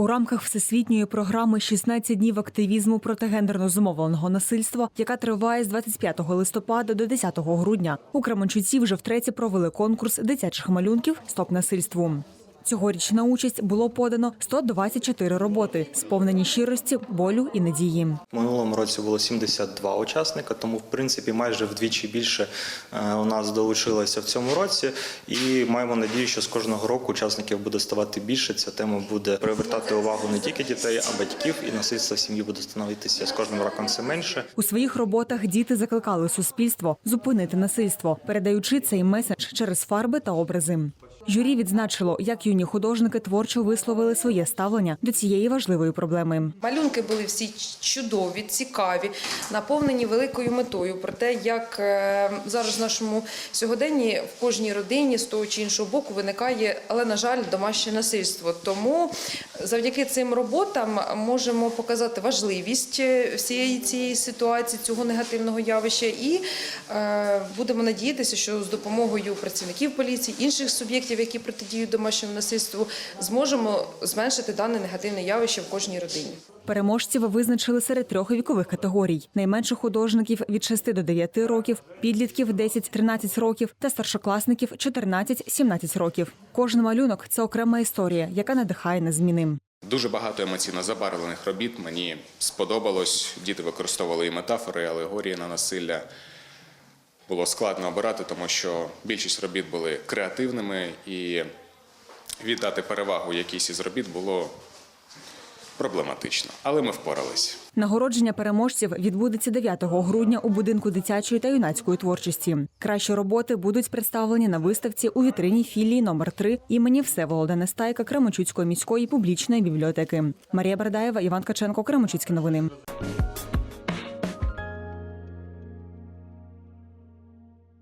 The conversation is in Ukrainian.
У рамках всесвітньої програми «16 днів активізму проти гендерно зумовленого насильства, яка триває з 25 листопада до 10 грудня, у Кременчуці вже втретє провели конкурс дитячих малюнків Стоп насильству. Цьогоріч на участь було подано 124 роботи, сповнені щирості, болю і надії. Минулому році було 72 учасника, тому в принципі майже вдвічі більше е, у нас долучилося в цьому році. І маємо надію, що з кожного року учасників буде ставати більше. Ця тема буде привертати увагу не тільки дітей, а батьків, і насильство в сім'ї буде становитися з кожним роком все менше. У своїх роботах діти закликали суспільство зупинити насильство, передаючи цей меседж через фарби та образи. Журі відзначило, як юні художники творчо висловили своє ставлення до цієї важливої проблеми. Малюнки були всі чудові, цікаві, наповнені великою метою про те, як е, зараз в нашому сьогоденні в кожній родині з того чи іншого боку виникає, але на жаль, домашнє насильство. Тому завдяки цим роботам можемо показати важливість е, всієї цієї ситуації, цього негативного явища, і е, будемо надіятися, що з допомогою працівників поліції, інших суб'єктів, які протидіють домашньому насильству, зможемо зменшити дане негативне явище в кожній родині. Переможців визначили серед трьох вікових категорій: найменших художників від 6 до 9 років, підлітків 10-13 років та старшокласників 14-17 років. Кожен малюнок це окрема історія, яка надихає на зміни. Дуже багато емоційно забарвлених робіт. Мені сподобалось. Діти використовували і метафори, і алегорії на насилля. Було складно обирати, тому що більшість робіт були креативними, і віддати перевагу якійсь із робіт було проблематично. Але ми впоралися. Нагородження переможців відбудеться 9 грудня у будинку дитячої та юнацької творчості. Кращі роботи будуть представлені на виставці у вітрині філії номер 3 імені Всеволода Нестайка Кременчуцької міської публічної бібліотеки. Марія Бердаєва, Іван Каченко, Кременчуцькі новини.